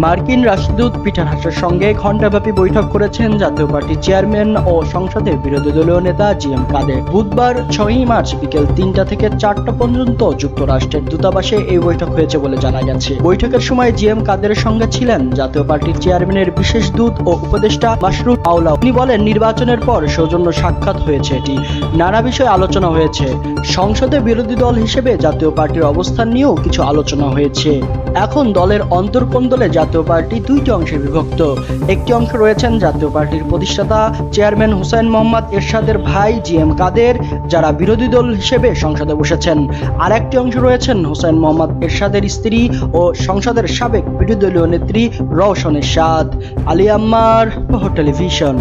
মার্কিন রাষ্ট্রদূত পিটার হাসের সঙ্গে ঘণ্টাব্যাপী বৈঠক করেছেন জাতীয় পার্টির চেয়ারম্যান ও সংসদের বিরোধী দলীয় নেতা জি এম কাদের। বুধবার ছয়ই মার্চ বিকেল তিনটা থেকে চারটা পর্যন্ত যুক্তরাষ্ট্রের দূতাবাসে এই বৈঠক হয়েছে বলে জানা গেছে। বৈঠকের সময় জি এম কাদের সঙ্গে ছিলেন জাতীয় পার্টির চেয়ারম্যানের বিশেষ দূত ও উপদেষ্টা মাসরুফ আউলা। তিনি বলেন, নির্বাচনের পর সৌজন্য সাক্ষাৎ হয়েছে এটি। নানা বিষয়ে আলোচনা হয়েছে। সংসদে বিরোধী দল হিসেবে জাতীয় পার্টির অবস্থান নিয়েও কিছু আলোচনা হয়েছে। এখন দলের অন্তর্কন্দলে জাতীয় পার্টি দুইটি অংশে বিভক্ত। একটি অংশ রয়েছেন জাতীয় পার্টির প্রতিষ্ঠাতা চেয়ারম্যান হুসাইন মোহাম্মদ এরশাদের ভাই জি এম কাদের, যারা বিরোধী দল হিসেবে সংসদে বসেছেন। আর একটি অংশ রয়েছেন হুসাইন মোহাম্মদ এরশাদের স্ত্রী ও সংসদের সাবেক বিরোধী দলীয় নেত্রী রওশন এরশাদ। আলী আম্মার টেলিভিশন